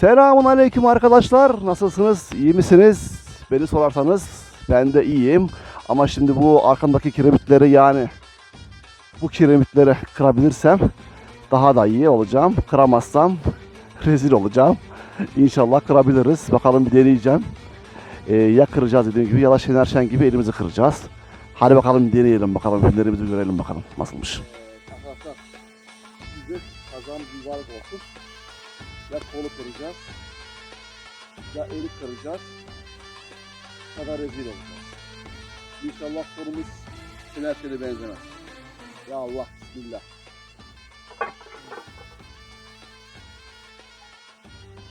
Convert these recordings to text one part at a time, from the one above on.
Selamun aleyküm arkadaşlar. Nasılsınız? İyi misiniz? Beni sorarsanız ben de iyiyim. Ama şimdi bu arkamdaki kiremitleri yani bu kiremitleri kırabilirsem daha da iyi olacağım. Kıramazsam rezil olacağım. İnşallah kırabiliriz. Bakalım bir deneyeceğim. Ee, ya kıracağız dediğim gibi ya da Şener Şen gibi elimizi kıracağız. Hadi bakalım deneyelim bakalım. Günlerimizi görelim bakalım nasılmış. Kazan mübarek olsun. Ya kolu kıracağız ya eli kıracağız ya da rezil olacağız. İnşallah sonumuz Şener Şen'e benzemez. Ya Allah Bismillah.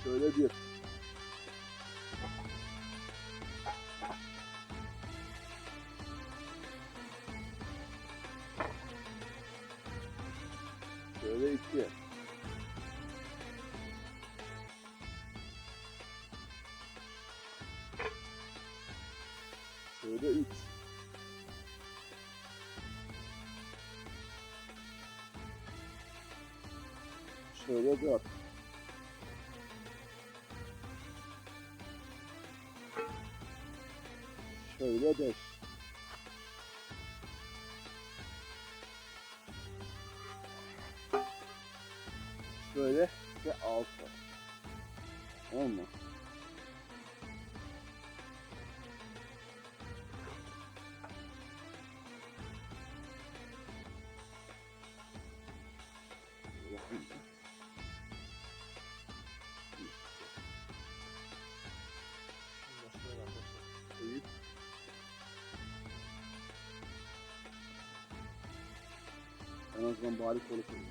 Şöyle bir. Şöyle iki. Şöyle üç. Şöyle dört. Şöyle beş. Şöyle ve altı. Tamam En azından bari kolu koyayım.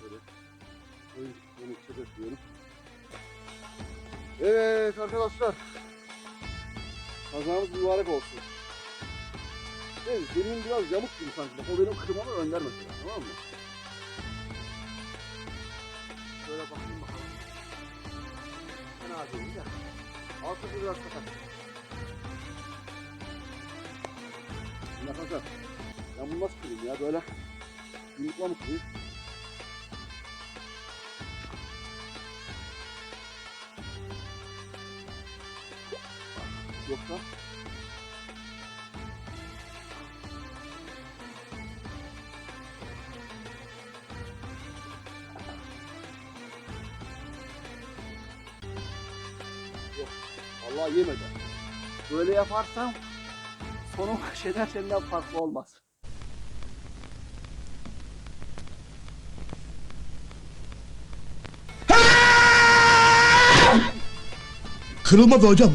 Şöyle. Koyun, bunu sebepliyorum. Evet arkadaşlar. Kazamız mübarek olsun. Evet, zemin biraz yamuk gibi sanki. Bak o benim kırmamı önler mesela, tamam mı? Şöyle bakayım bakalım. Fena değil de. Altı biraz sakat. Şimdi arkadaşlar, ben bunu nasıl kırayım ya? Böyle yumrukla mı kırayım? Yoksa Allah yemedi. Böyle yaparsam sonu şeyler senden farklı olmaz. Kırılmadı hocam.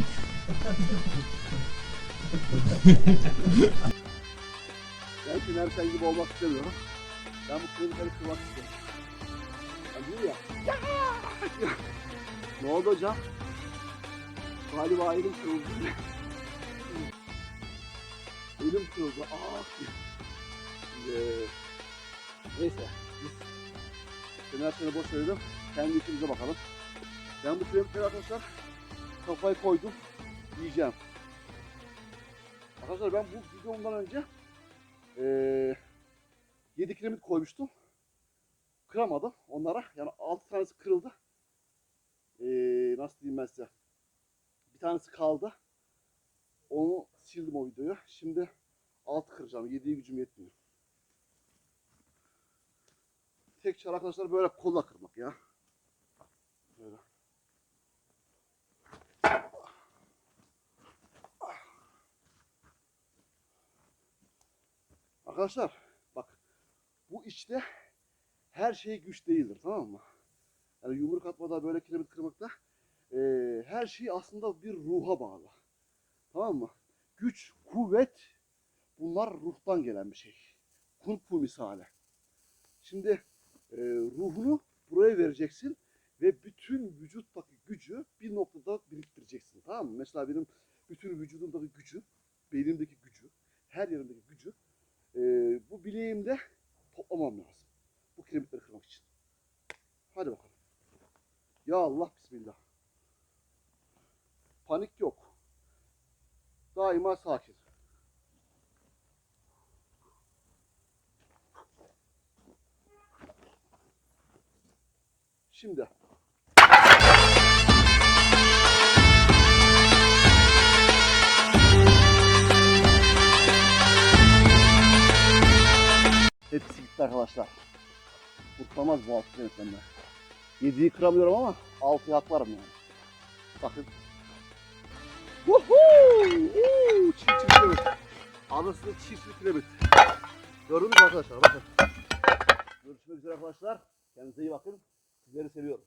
Ben Şener Şen gibi olmak istemiyorum. Ben bu kremitleri kırmak istiyorum. Acıyor ya. ne oldu hocam? Galiba elim kırıldı. elim kırıldı. Aa. Neyse. Biz Şener Şen'i boş verelim. Kendi işimize bakalım. Ben bu kremitleri arkadaşlar kafayı koydum. Yiyeceğim. Arkadaşlar ben bu videomdan önce ee, 7 kiremit koymuştum. Kıramadım onlara. Yani 6 tanesi kırıldı. Ee, nasıl diyeyim ben size. Bir tanesi kaldı. Onu sildim o videoyu. Şimdi 6 kıracağım. 7'ye gücüm yetmiyor. Tek çare arkadaşlar böyle kolla kırmak ya. Böyle. Arkadaşlar bak bu işte her şey güç değildir tamam mı? Yani yumruk atmada böyle kiremit kırmakta eee, her şey aslında bir ruha bağlı. Tamam mı? Güç, kuvvet bunlar ruhtan gelen bir şey. Kung fu misali. Şimdi eee, ruhunu buraya vereceksin ve bütün vücuttaki gücü bir noktada biriktireceksin. Tamam mı? Mesela benim Ya Allah bismillah. Panik yok. Daima sakin. Şimdi Hepsi gitti arkadaşlar. Kurtlamaz bu altı yönetmenler. 7'yi kıramıyorum ama 6'yı haklarım yani. Bakın. Woohoo! Çift çift kiremit. Anasını çift çift kiremit. Gördünüz mü arkadaşlar? Bakın. Görüşmek üzere arkadaşlar. Kendinize iyi bakın. Sizleri seviyorum.